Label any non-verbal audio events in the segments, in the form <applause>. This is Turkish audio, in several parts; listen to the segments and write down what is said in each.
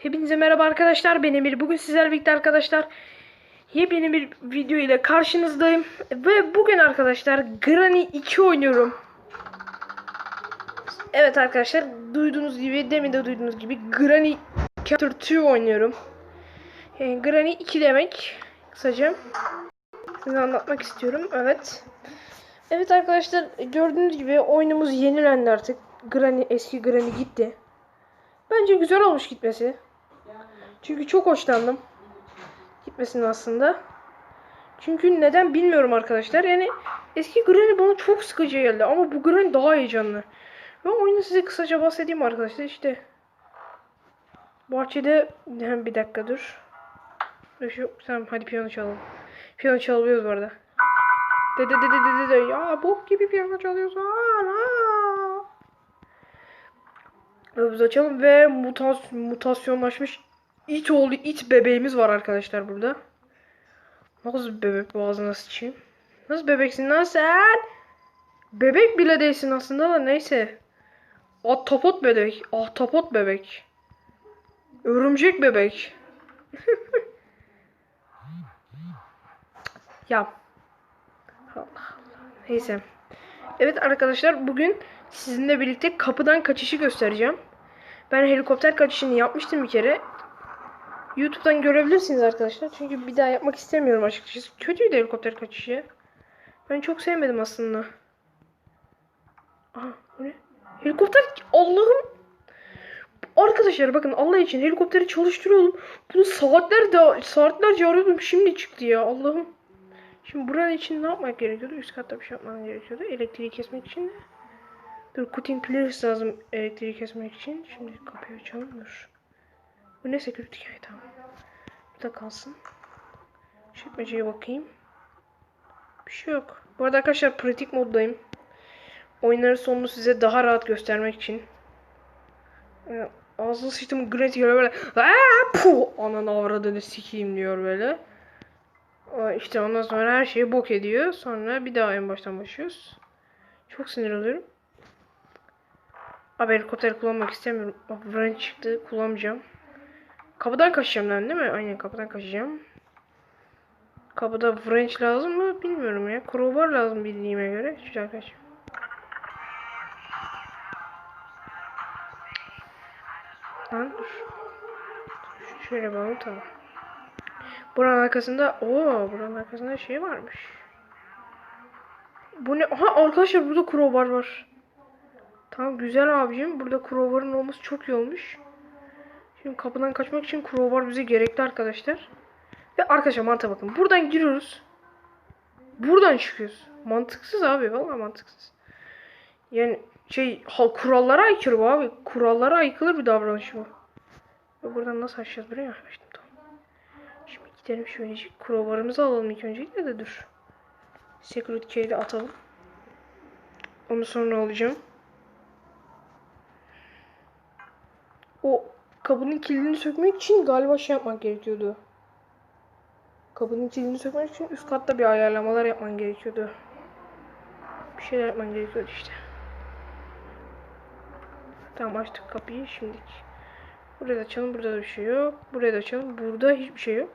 Hepinize merhaba arkadaşlar. Ben Emir. Bugün sizlerle birlikte arkadaşlar yepyeni bir video ile karşınızdayım. Ve bugün arkadaşlar Granny 2 oynuyorum. Evet arkadaşlar duyduğunuz gibi demin de duyduğunuz gibi Granny Chapter 2 oynuyorum. Yani Granny 2 demek kısaca. Size anlatmak istiyorum. Evet. Evet arkadaşlar gördüğünüz gibi oyunumuz yenilendi artık. Granny eski Granny gitti. Bence güzel olmuş gitmesi. Çünkü çok hoşlandım. Gitmesinin aslında. Çünkü neden bilmiyorum arkadaşlar. Yani eski Granny bana çok sıkıcı geldi. Ama bu Granny daha heyecanlı. Ve oyunu size kısaca bahsedeyim arkadaşlar. İşte bahçede hem bir dakika dur. Şu, tamam hadi piyano çalalım. Piyano çalıyoruz bu arada. De de de de ya bok gibi piyano çalıyorsun. Aa, Biz açalım ve mutas mutasyonlaşmış it oğlu it bebeğimiz var arkadaşlar burada. Nasıl bir bebek boğazına sıçayım? Nasıl bebeksin lan sen? Bebek bile değilsin aslında da neyse. Ahtapot bebek. Ahtapot bebek. Örümcek bebek. <laughs> ya. Allah Allah. Neyse. Evet arkadaşlar bugün sizinle birlikte kapıdan kaçışı göstereceğim. Ben helikopter kaçışını yapmıştım bir kere. YouTube'dan görebilirsiniz arkadaşlar. Çünkü bir daha yapmak istemiyorum açıkçası. Kötüydü helikopter kaçışı. Ben çok sevmedim aslında. Aha ne? Helikopter Allah'ım. Arkadaşlar bakın Allah için helikopteri çalıştırıyordum. Bunu saatler de saatlerce arıyordum. Şimdi çıktı ya Allah'ım. Şimdi buranın için ne yapmak gerekiyordu? Üst katta bir şey yapmam gerekiyordu. Elektriği kesmek için de. Dur cutting pliers lazım elektriği kesmek için. Şimdi kapıyı açalım dur. Bu ne security key tamam. Burada kalsın. Çekmeceye bakayım. Bir şey yok. Bu arada arkadaşlar pratik moddayım. Oyunların sonunu size daha rahat göstermek için. Ee, Ağzını sıçtım Granny böyle böyle. Aa, puh, ananı avradını sikeyim diyor böyle. Aa, İşte ondan sonra her şeyi bok ediyor. Sonra bir daha en baştan başlıyoruz. Çok sinir oluyorum. Abi helikopter kullanmak istemiyorum. Bak çıktı. Kullanmayacağım. Kapıdan kaçacağım lan değil mi? Aynen kapıdan kaçacağım. Kapıda wrench lazım mı? Bilmiyorum ya. Crowbar lazım bildiğime göre. Güzel kaç. Lan dur. Şöyle yapalım tamam. Buranın arkasında o buranın arkasında şey varmış. Bu ne? Aha arkadaşlar burada crowbar var. Tamam güzel abicim. Burada crowbar'ın olması çok iyi olmuş. Şimdi kapıdan kaçmak için crowbar bize gerekli arkadaşlar. Ve arkadaşlar mantığa bakın. Buradan giriyoruz. Buradan çıkıyoruz. Mantıksız abi. Vallahi mantıksız. Yani şey kurallara aykırı bu abi. Kurallara aykırı bir davranış bu. Ve buradan nasıl açacağız buraya? Açtım tamam. Şimdi gidelim şöyle crowbar'ımızı alalım ilk öncelikle de dur. Security key'i atalım. Onu sonra alacağım. O kapının kilidini sökmek için galiba şey yapmak gerekiyordu. Kapının kilidini sökmek için üst katta bir ayarlamalar yapman gerekiyordu. Bir şeyler yapman gerekiyordu işte. Tamam açtık kapıyı şimdilik. Buraya da açalım. Burada da bir şey yok. Buraya da açalım. Burada hiçbir şey yok.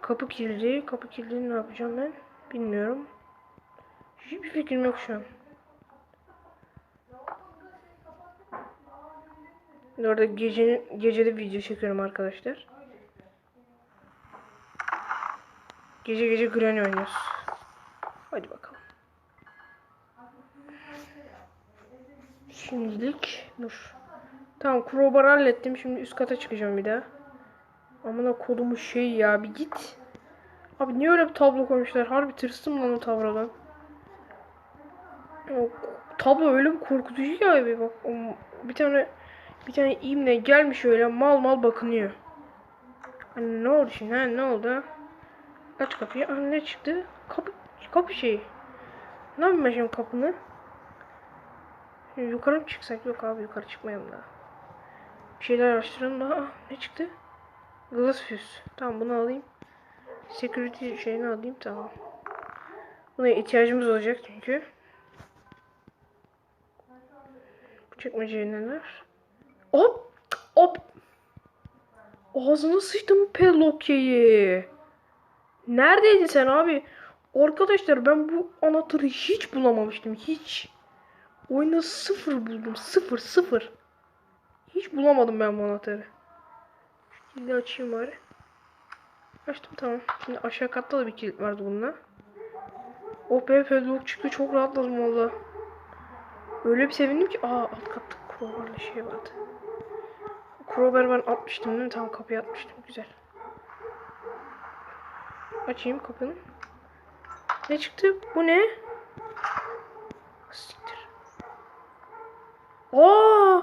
Kapı kilidi. Kapı kilidini ne yapacağım ben? Bilmiyorum. Hiçbir fikrim yok şu an. Orada gece gecede video çekiyorum arkadaşlar. Gece gece Granny oynuyoruz. Hadi bakalım. Şimdilik dur. Tamam crowbar hallettim. Şimdi üst kata çıkacağım bir daha. Amına kodumu şey ya bir git. Abi niye öyle bir tablo koymuşlar? Harbi tırstım lan o tablodan. O tablo öyle bir korkutucu ki abi bak. Bir tane bir tane imle gelmiş öyle mal mal bakınıyor. Hani ne oldu şimdi ha ne oldu? Aç kapıyı. Aa, ne çıktı? Kapı kapı şeyi. Ne yapayım ben kapını? Şimdi yukarı mı çıksak? Yok abi yukarı çıkmayalım daha. Bir şeyler araştıralım daha. Aa, ne çıktı? Glass fuse. Tamam bunu alayım. Security şeyini alayım tamam. Buna ihtiyacımız olacak çünkü. Bu çekmeceye neler? Hop! Hop! Ağzına sıçtım Pelokye'yi. Neredeydin sen abi? Arkadaşlar ben bu anahtarı hiç bulamamıştım. Hiç. Oyunda sıfır buldum. Sıfır sıfır. Hiç bulamadım ben bu anahtarı. Şu kilidi açayım bari. Açtım tamam. Şimdi aşağı katta da bir kilit vardı bununla. Oh be pedlok çıktı. Çok rahatladım valla. Öyle bir sevindim ki. Aa alt katta crowbar'la şey vardı. Crowbar ben atmıştım değil mi? Tamam kapıya atmıştım. Güzel. Açayım kapını. Ne çıktı? Bu ne? Siktir. Aa!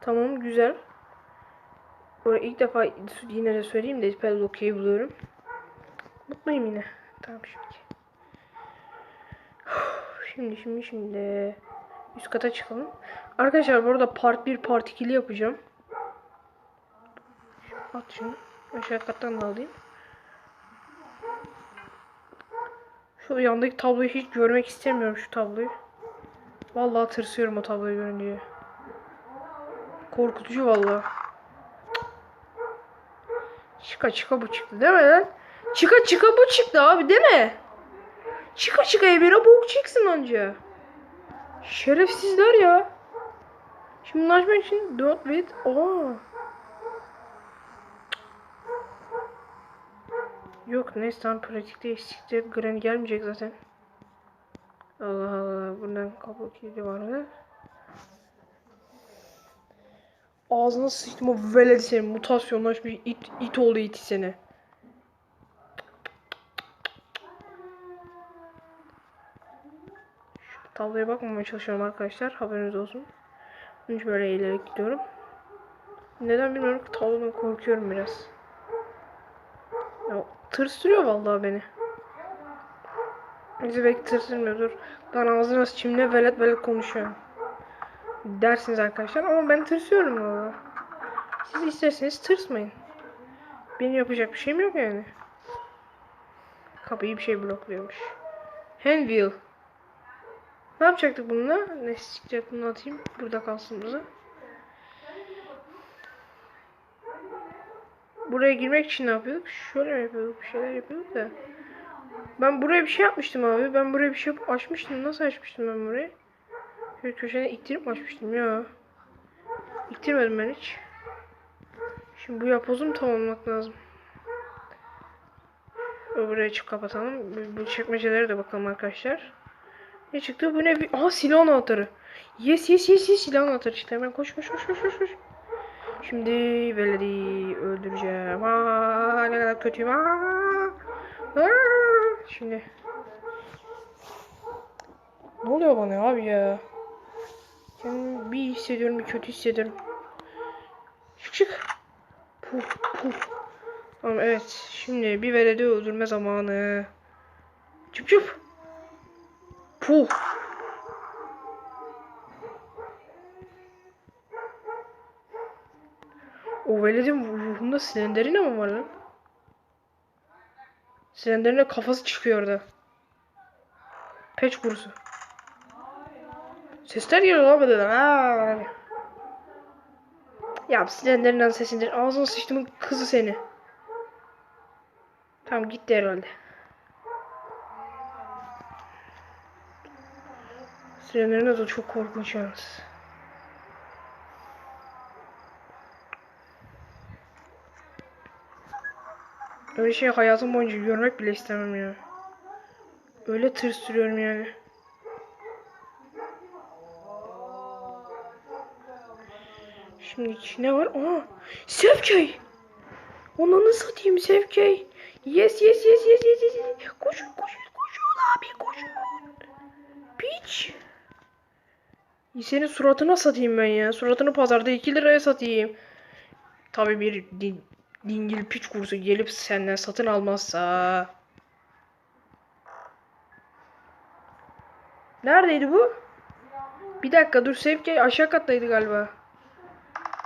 Tamam güzel. Böyle ilk defa yine de söyleyeyim de Pedlock'u buluyorum. Mutluyum yine. Tamam şimdi. <sighs> Şimdi şimdi şimdi üst kata çıkalım. Arkadaşlar bu arada part 1 part 2'li yapacağım. At şunu. Aşağı kattan da alayım. Şu yandaki tabloyu hiç görmek istemiyorum şu tabloyu. Vallahi tırsıyorum o tabloyu görünce. Korkutucu vallahi. Çıka çıka bu çıktı değil mi lan? Çıka çıka bu çıktı abi değil mi? Çıka çıka bir bok çıksın anca. Şerefsizler ya. Şimdi bunu açmak için don't wait. Aa. Yok neyse tam pratikte eksiktir. Granny gelmeyecek zaten. Allah Allah. Buradan kapı kilidi var mı? Ağzına sıçtım o veledi seni. Mutasyonlaşmış it, it oğlu iti seni. Tabloya bakmamaya çalışıyorum arkadaşlar. Haberiniz olsun. Bunun için böyle eğilerek gidiyorum. Neden bilmiyorum ki tablodan korkuyorum biraz. Ya, tırsırıyor vallahi beni. Bizi belki tırsırmıyordur. Lan ağzına sıçayım velet velet konuşuyorum. Dersiniz arkadaşlar ama ben tırsıyorum valla. Siz isterseniz tırsmayın. Benim yapacak bir şeyim yok yani. Kapıyı bir şey blokluyormuş. Handwheel. Ne yapacaktık bununla? Ne çıkacak bunu atayım. Burada kalsın bize. Buraya girmek için ne yapıyorduk? Şöyle mi yapıyorduk? Bir şeyler yapıyorduk da. Ben buraya bir şey yapmıştım abi. Ben buraya bir şey açmıştım. Nasıl açmıştım ben burayı? Şöyle köşene ittirip açmıştım ya. İttirmedim ben hiç. Şimdi bu yapbozu mu tamamlamak lazım? Buraya çık kapatalım. Bu, çekmecelere de bakalım arkadaşlar. Ne çıktı? Bu ne? Aha silah anahtarı. Yes yes yes yes silah anahtarı işte. Hemen koş koş koş koş koş. Şimdi Veledi öldüreceğim. Aa, ne kadar kötüyüm. Aa, aa. Şimdi. Ne oluyor bana abi ya? Kendimi bir hissediyorum, bir kötü hissediyorum. Çık çık. Puf puf. Tamam evet. Şimdi bir veledi öldürme zamanı. Çıp çıp. Puh. O veledin ruhunda silenderine mi var lan? Silenderine kafası çıkıyor orada. Peç kurusu. Sesler geliyor lan buradan. Aa. Ya silenderinden sesindir. Ağzına sıçtımın kızı seni. Tamam gitti herhalde. Sirenlerine de çok korkunç yalnız. Öyle şey hayatım boyunca görmek bile istemem ya. Öyle tırsırıyorum yani. Şimdi ne var? Aa, Sevkey. Nasıl satayım Sevkey? Yes yes yes yes yes yes. Koşun koşun koşun abi koşun. Piç. Senin suratına satayım ben ya. Suratını pazarda 2 liraya satayım. Tabi bir din, dingil piç kursu gelip senden satın almazsa. Neredeydi bu? Bir dakika dur Sevki aşağı kattaydı galiba.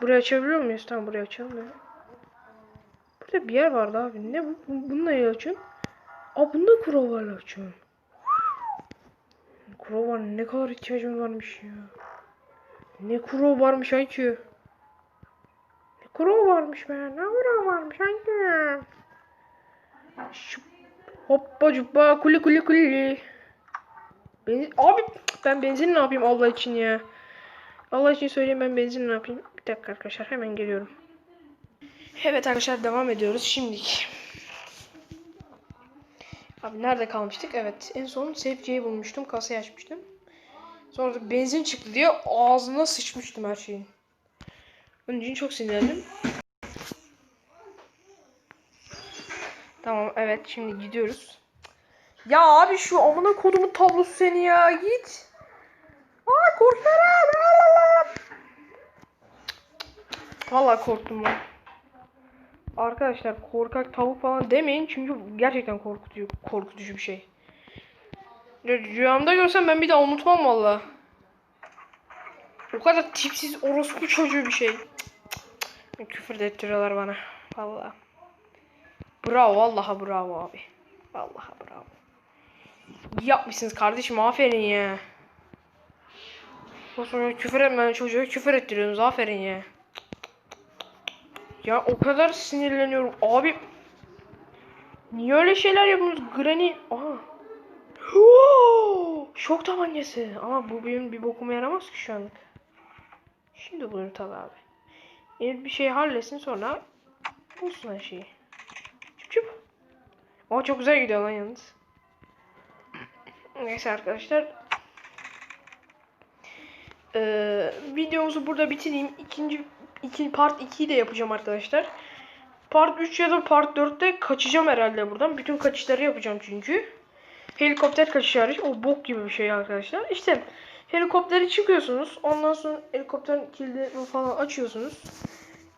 Burayı açabiliyor muyuz? Tamam burayı açalım ya. Burada bir yer vardı abi. Ne bu? Bununla il açıyorsun. Aa bunda crowbar'la açıyorsun. Crowbar ne kadar ihtiyacım varmış ya. Ne crowbar'mış IQ. Kuro varmış be. Ne kuro varmış hangi? Şu hoppa cuppa kuli kuli kuli. Benzin, abi ben benzin ne yapayım Allah için ya. Allah için söyleyeyim ben benzin ne yapayım. Bir dakika arkadaşlar hemen geliyorum. Evet arkadaşlar devam ediyoruz şimdilik. Abi nerede kalmıştık? Evet en son Safe'yi bulmuştum. Kasayı açmıştım. Sonra benzin çıktı diye ağzına sıçmıştım her şeyin. Onun için çok sinirlendim. Tamam evet şimdi gidiyoruz. Ya abi şu amına kodumun tablosu seni ya git. Aa korkuyorum. Vallahi korktum ben. Arkadaşlar korkak tavuk falan demeyin çünkü gerçekten korkutucu korkutucu bir şey. Rü- Rüyamda görsem ben bir daha unutmam valla. O kadar tipsiz orospu çocuğu bir şey. Cık, cık. Küfür de ettiriyorlar bana. Valla. Bravo vallahi bravo abi. Vallahi bravo. İyi yapmışsınız kardeşim aferin ya. O sonra küfür etmeyen çocuğa küfür ettiriyorsunuz aferin ya. Ya o kadar sinirleniyorum abi. Niye öyle şeyler yapıyorsunuz? Granny. Aha. Şok tabancası. Ama bu benim bir bokuma yaramaz ki şu anlık. Şimdi bulur tabi abi. Eğer bir şey halletsin sonra bulsun her şeyi. Çıp çıp. Ama çok güzel gidiyor lan yalnız. Neyse arkadaşlar. Ee, videomuzu burada bitireyim. İkinci iki, part 2'yi de yapacağım arkadaşlar. Part 3 ya da part 4'te kaçacağım herhalde buradan. Bütün kaçışları yapacağım çünkü. Helikopter kaçışı. O bok gibi bir şey arkadaşlar. İşte helikopteri çıkıyorsunuz. Ondan sonra helikopter kilidi falan açıyorsunuz.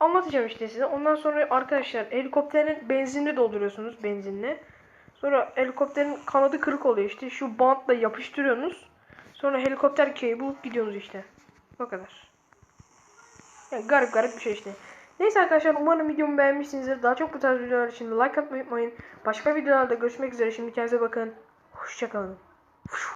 Anlatacağım işte size. Ondan sonra arkadaşlar helikopterin benzinini dolduruyorsunuz benzinle. Sonra helikopterin kanadı kırık oluyor işte. Şu bantla yapıştırıyorsunuz. Sonra helikopter köyü bulup gidiyorsunuz işte. O kadar. Yani garip garip bir şey işte. Neyse arkadaşlar umarım videomu beğenmişsinizdir. Daha çok bu tarz videolar için like atmayı unutmayın. Başka videolarda görüşmek üzere. Şimdi kendinize bakın. Hoşçakalın.